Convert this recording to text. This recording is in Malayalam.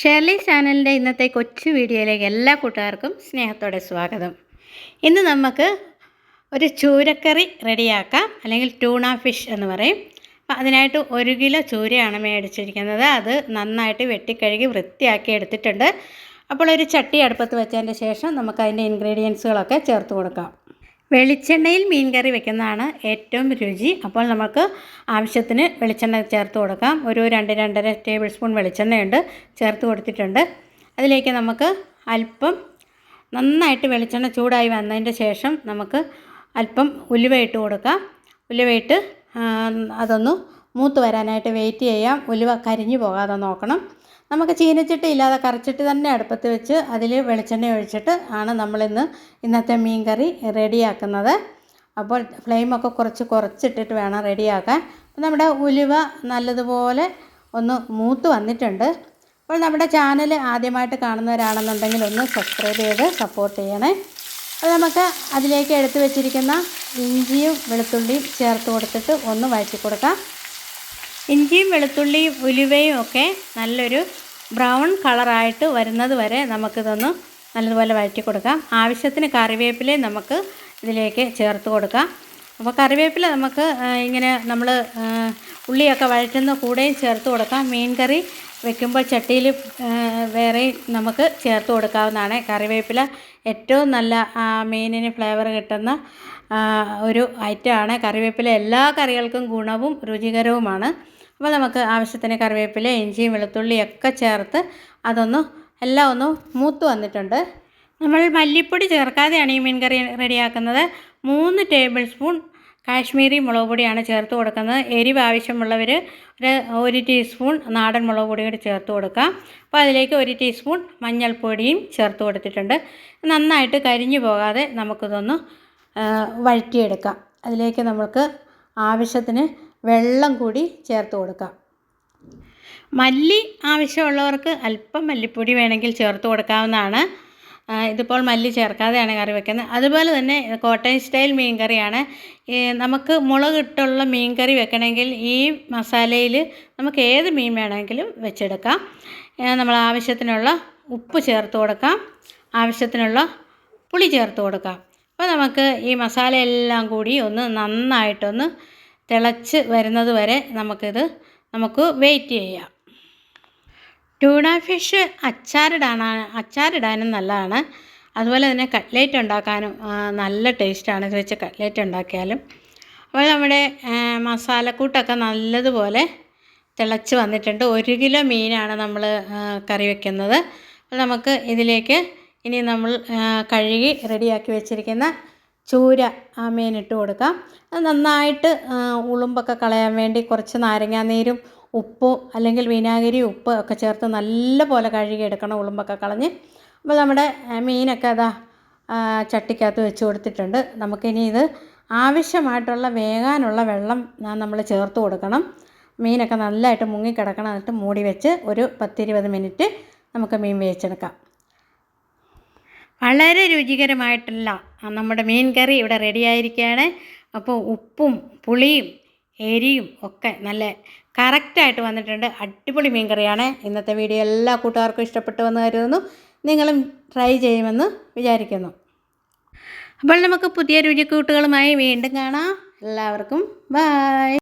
ഷേർലി ചാനലിന്റെ ഇന്നത്തെ കൊച്ചു വീഡിയോയിലേക്ക് എല്ലാ കൂട്ടുകാർക്കും സ്നേഹത്തോടെ സ്വാഗതം. ഇന്ന് നമുക്ക് ഒരു ചൂരക്കറി റെഡിയാക്കാം അല്ലെങ്കിൽ ടൂണ ഫിഷ് എന്ന് പറയും. അതിനായിട്ട് ഒരു കിലോ ചൂരയാണ് മേടിച്ചിരിക്കുന്നത്. അത് നന്നായിട്ട് വെട്ടിക്കഴുകി വൃത്തിയാക്കി എടുത്തിട്ടുണ്ട്. അപ്പോൾ ഒരു ചട്ടി അടുപ്പത്ത് വെച്ചതിന്റെ ശേഷം നമുക്ക് അതിന്റെ ഇൻഗ്രീഡിയൻസുകളൊക്കെ ചേർത്ത് കൊടുക്കാം. വെളിച്ചെണ്ണയിൽ മീൻ കറി വെക്കുന്നതാണ് ഏറ്റവും രുചി. അപ്പോൾ നമുക്ക് ആവശ്യത്തിന് വെളിച്ചെണ്ണ ചേർത്ത് കൊടുക്കാം. ഒരു രണ്ട് രണ്ടര ടേബിൾ സ്പൂൺ വെളിച്ചെണ്ണയുണ്ട് ചേർത്ത് കൊടുത്തിട്ടുണ്ട്. അതിലേക്ക് നമുക്ക് അല്പം നന്നായിട്ട് വെളിച്ചെണ്ണ ചൂടായി വന്നതിന്റെ ശേഷം നമുക്ക് അല്പം ഉലുവയിട്ട് കൊടുക്കാം. ഉലുവയിട്ട് അതൊന്ന് മൂത്ത് വരാനായിട്ട് വെയിറ്റ് ചെയ്യാം. ഉലുവ കരിഞ്ഞു പോകാതെ നോക്കണം. നമുക്ക് ചീനച്ചട്ടി ഇല്ലാതെ കറച്ചിട്ട് തന്നെ അടുപ്പത്ത് വെച്ച് അതിൽ വെളിച്ചെണ്ണ ഒഴിച്ചിട്ട് ആണ് നമ്മളിന്ന് ഇന്നത്തെ മീൻ കറി റെഡിയാക്കുന്നത്. അപ്പോൾ ഫ്ലെയിമൊക്കെ കുറച്ച് കുറച്ചിട്ടിട്ട് വേണം റെഡിയാക്കാൻ. അപ്പോൾ നമ്മുടെ ഉലുവ നല്ലതുപോലെ ഒന്ന് മൂത്ത് വന്നിട്ടുണ്ട്. അപ്പോൾ നമ്മുടെ ചാനൽ ആദ്യമായിട്ട് കാണുന്നവരാണെന്നുണ്ടെങ്കിൽ ഒന്ന് സബ്സ്ക്രൈബ് ചെയ്ത് സപ്പോർട്ട് ചെയ്യണേ. അപ്പോൾ നമുക്ക് അതിലേക്ക് എടുത്തു വെച്ചിരിക്കുന്ന ഇഞ്ചിയും വെളുത്തുള്ളിയും ചേർത്ത് കൊടുത്തിട്ട് ഒന്ന് വഴറ്റി കൊടുക്കാം. ഇഞ്ചിയും വെളുത്തുള്ളിയും ഉലുവയും ഒക്കെ നല്ലൊരു ബ്രൗൺ കളറായിട്ട് വരുന്നത് വരെ നമുക്കിതൊന്ന് നല്ലതുപോലെ വഴറ്റി കൊടുക്കാം. ആവശ്യത്തിന് കറിവേപ്പില നമുക്ക് ഇതിലേക്ക് ചേർത്ത് കൊടുക്കാം. അപ്പോൾ കറിവേപ്പില നമുക്ക് ഇങ്ങനെ നമ്മൾ ഉള്ളിയൊക്കെ വഴറ്റുന്ന കൂടെയും ചേർത്ത് കൊടുക്കാം. മീൻ കറി വെക്കുമ്പോൾ ചട്ടിയിൽ വേറെ നമുക്ക് ചേർത്ത് കൊടുക്കാവുന്നതാണ്. കറിവേപ്പില ഏറ്റവും നല്ല മീനിന് ഫ്ലേവർ കിട്ടുന്ന ഒരു ഐറ്റമാണ്. കറിവേപ്പില എല്ലാ കറികൾക്കും ഗുണവും രുചികരവുമാണ്. അപ്പോൾ നമുക്ക് ആവശ്യത്തിന് കറിവേപ്പില ഇഞ്ചിയും വെളുത്തുള്ളിയൊക്കെ ചേർത്ത് അതൊന്ന് എല്ലാം ഒന്ന് മൂത്ത് വന്നിട്ടുണ്ട്. നമ്മൾ മല്ലിപ്പൊടി ചേർക്കാതെയാണ് ഈ മീൻ കറി റെഡിയാക്കുന്നത്. മൂന്ന് ടേബിൾ സ്പൂൺ കാശ്മീരി മുളക് പൊടിയാണ് ചേർത്ത് കൊടുക്കുന്നത്. എരിവ് ആവശ്യമുള്ളവർ ഒരു ഒരു ടീസ്പൂൺ നാടൻ മുളക് പൊടി കൂടി ചേർത്ത് കൊടുക്കാം. അപ്പോൾ അതിലേക്ക് ഒരു ടീസ്പൂൺ മഞ്ഞൾപ്പൊടിയും ചേർത്ത് കൊടുത്തിട്ടുണ്ട്. നന്നായിട്ട് കരിഞ്ഞു പോകാതെ നമുക്കിതൊന്ന് വഴറ്റിയെടുക്കാം. അതിലേക്ക് നമുക്ക് ആവശ്യത്തിന് വെള്ളം കൂടി ചേർത്ത് കൊടുക്കാം. മല്ലി ആവശ്യമുള്ളവർക്ക് അല്പം മല്ലിപ്പൊടി വേണമെങ്കിൽ ചേർത്ത് കൊടുക്കാവുന്നതാണ്. ഇതിപ്പോൾ മല്ലി ചേർക്കാതെയാണ് കറി വെക്കുന്നത്. അതുപോലെ തന്നെ കോട്ടയം സ്റ്റൈൽ മീൻ കറിയാണ് നമുക്ക് മുളകിട്ടുള്ള മീൻ കറി വെക്കണമെങ്കിൽ ഈ മസാലയിൽ നമുക്ക് ഏത് മീൻ വേണമെങ്കിലും വെച്ചെടുക്കാം. നമ്മൾ ആവശ്യത്തിനുള്ള ഉപ്പ് ചേർത്ത് കൊടുക്കാം. ആവശ്യത്തിനുള്ള പുളി ചേർത്ത് കൊടുക്കാം. അപ്പോൾ നമുക്ക് ഈ മസാല എല്ലാം കൂടി ഒന്ന് നന്നായിട്ടൊന്ന് തിളച്ച് വരുന്നത് വരെ നമുക്കിത് നമുക്ക് വെയിറ്റ് ചെയ്യാം. ട്യൂണ ഫിഷ് അച്ചാറിടാനാണ് അച്ചാറിടാനും നല്ലതാണ്. അതുപോലെ തന്നെ കട്ട്ലേറ്റ് ഉണ്ടാക്കാനും നല്ല ടേസ്റ്റാണ് ഇത് വെച്ച് കട്ട്ലേറ്റ് ഉണ്ടാക്കിയാലും. അപ്പോൾ നമ്മുടെ മസാലക്കൂട്ടൊക്കെ നല്ലതുപോലെ തിളച്ച് വന്നിട്ടുണ്ട്. ഒരു കിലോ മീനാണ് നമ്മൾ കറി വെക്കുന്നത്. അപ്പോൾ നമുക്ക് ഇതിലേക്ക് ഇനി നമ്മൾ കഴുകി റെഡിയാക്കി വെച്ചിരിക്കുന്ന ചൂര ആ മീനിട്ട് ഇട്ട് കൊടുക്കാം. അത് നന്നായിട്ട് ഉളുമ്പൊക്കെ കളയാൻ വേണ്ടി കുറച്ച് നാരങ്ങാനീരും ഉപ്പ് അല്ലെങ്കിൽ വിനാഗിരി ഉപ്പ് ഒക്കെ ചേർത്ത് നല്ല പോലെ കഴുകിയെടുക്കണം ഉളുമ്പൊക്കെ കളഞ്ഞ്. അപ്പോൾ നമ്മുടെ മീനൊക്കെ അതാ ചട്ടിക്കകത്ത് വെച്ച് കൊടുത്തിട്ടുണ്ട്. നമുക്കിനി ഇത് ആവശ്യമായിട്ടുള്ള വേകാനുള്ള വെള്ളം നമ്മൾ ചേർത്ത് കൊടുക്കണം. മീനൊക്കെ നല്ലതായിട്ട് മുങ്ങിക്കിടക്കണം എന്നിട്ട് മൂടി വെച്ച് ഒരു പത്തിരുപത് മിനിറ്റ് നമുക്ക് മീൻ വേവിച്ചെടുക്കാം. വളരെ രുചികരമായിട്ടുള്ള നമ്മുടെ മീൻ കറി ഇവിടെ റെഡി ആയിരിക്കുകയാണ്. അപ്പോൾ ഉപ്പും പുളിയും എരിയും ഒക്കെ നല്ല കറക്റ്റായിട്ട് വന്നിട്ടുണ്ട്. അടിപൊളി മീൻ കറിയാണ്. ഇന്നത്തെ വീഡിയോ എല്ലാ കൂട്ടുകാർക്കും ഇഷ്ടപ്പെട്ടു വന്ന് കരുതുന്നു. നിങ്ങളും ട്രൈ ചെയ്യുമെന്ന് വിചാരിക്കുന്നു. അപ്പോൾ നമുക്ക് പുതിയ രുചിക്കൂട്ടുകളുമായി വീണ്ടും കാണാം. എല്ലാവർക്കും ബായ്